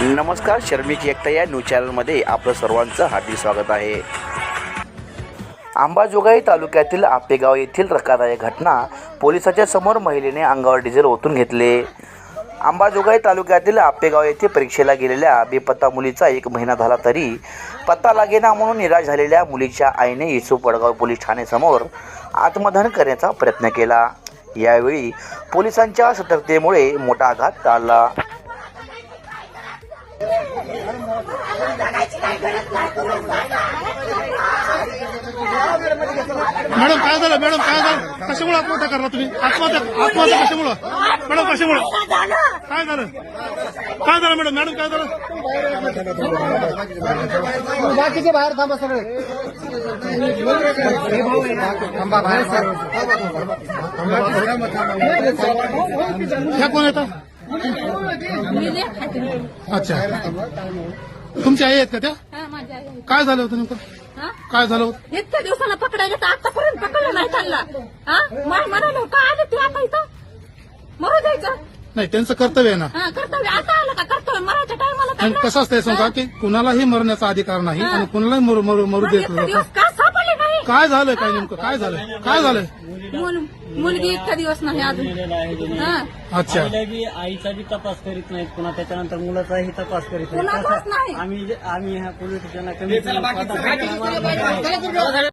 नमस्कार शर्मिक एकता या न्यूज चॅनलमध्ये आपलं सर्वांचं हार्दिक स्वागत आहे. अंबाजोगाई तालुक्यातील आपेगाव येथील धक्कादायक घटना पोलिसाच्या समोर महिलेने अंगावर डिझेल ओतून घेतले. अंबाजोगाई तालुक्यातील आपेगाव येथे परीक्षेला गेलेल्या बेपत्ता मुलीचा एक महिना झाला तरी पत्ता लागेना म्हणून निराश झालेल्या मुलीच्या आईने इसू पडगाव पोलीस ठाणेसमोर आत्मदहन करण्याचा प्रयत्न केला. यावेळी पोलिसांच्या सतर्कतेमुळे मोठा आघात टाळला. मॅडम काय झालं? मॅडम काय झालं? कशामुळे आत्महत्या करणार तुम्ही? आत्महत्या आत्महत्या कशामुळं? मॅडम कशामुळं? काय झालं? काय झालं मॅडम? मॅडम काय झालं? बाकीचे बाहेर थांबा सगळे. थांबा बाहेर सर ह्या कोण येतात अच्छा. तुमची आई आहेत का त्या? हा, माझी आई आहे. काय झालं होतं नेमकं? हा? काय झालं होतं? इतक्या दिवसाला पकडायला तर आतापर्यंत पकडलं नाही त्यांना. हा? मला म्हणाले का आले तू आता इथं? मरू द्यायचं नाही त्यांचं कर्तव्य आहे ना. हा कर्तव्य. आता आलं का कर्तव्य? मराठ्या टायमाला आणि कसं असतंय सांगा की कुणालाही मरण्याचा अधिकार नाही आणि कुणालाही मरू मरू मरू देत इतके नाही. दिवस का सापडले नाही काय झालं काय नेमकं? काय झालं काय झालं मुल- मुलगी इतक्या दिवस नाही अजून. हा. अच्छा. आईला बी आईचा बी तपास करीत नाहीत. पुन्हा त्याच्यानंतर मुलाचाही तपास करीत कुणाचाच नाही. आम्ही आम्ही ह्या पोलीस स्टेशनला कमी